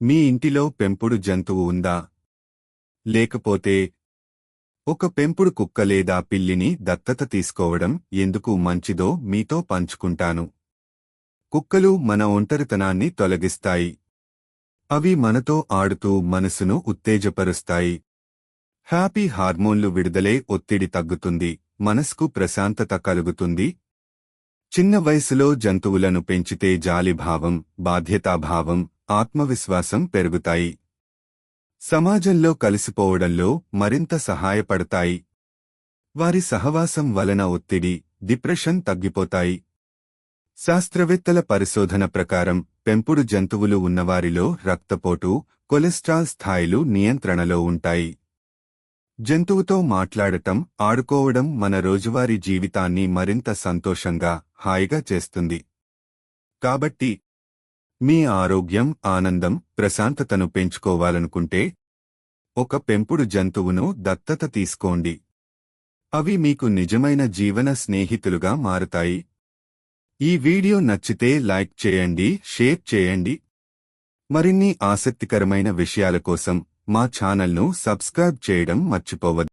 మీ ఇంటిలో పెంపుడు జంతువు ఉందా? లేకపోతే ఒక పెంపుడు కుక్క లేదా పిల్లిని దత్తత తీసుకోవడం ఎందుకు మంచిదో మీతో పంచుకుంటాను. కుక్కలు మన ఒంటరితనాన్ని తొలగిస్తాయి. అవి మనతో ఆడుతూ మనసును ఉత్తేజపరుస్తాయి. హ్యాపీ హార్మోన్లు విడుదలే ఒత్తిడి తగ్గుతుంది మనస్కు ప్రశాంతత కలుగుతుంది. చిన్న వయసులో జంతువులను పెంచితే జాలిభావం బాధ్యతాభావం ఆత్మవిశ్వాసం పెరుగుతాయి. సమాజంలో కలిసిపోవడంలో మరింత సహాయపడతాయి. వారి సహవాసం వలన ఒత్తిడి డిప్రెషన్ తగ్గిపోతాయి. శాస్త్రవేత్తల పరిశోధన ప్రకారం పెంపుడు జంతువులు ఉన్నవారిలో రక్తపోటు కొలెస్ట్రాల్ స్థాయిలు నియంత్రణలో ఉంటాయి. జంతువుతో మాట్లాడటం ఆడుకోవడం మన రోజువారీ జీవితాన్ని మరింత సంతోషంగా హాయిగా చేస్తుంది. కాబట్టి మీ ఆరోగ్యం ఆనందం ప్రశాంతతను పెంచుకోవాలనుకుంటే ఒక పెంపుడు జంతువును దత్తత తీసుకోండి. అవి మీకు నిజమైన జీవన స్నేహితులుగా మారుతాయి. ఈ వీడియో నచ్చితే లైక్ చేయండి షేర్ చేయండి. మరిన్ని ఆసక్తికరమైన విషయాల కోసం మా ఛానల్ను సబ్స్క్రైబ్ చేయడం మర్చిపోవద్దు.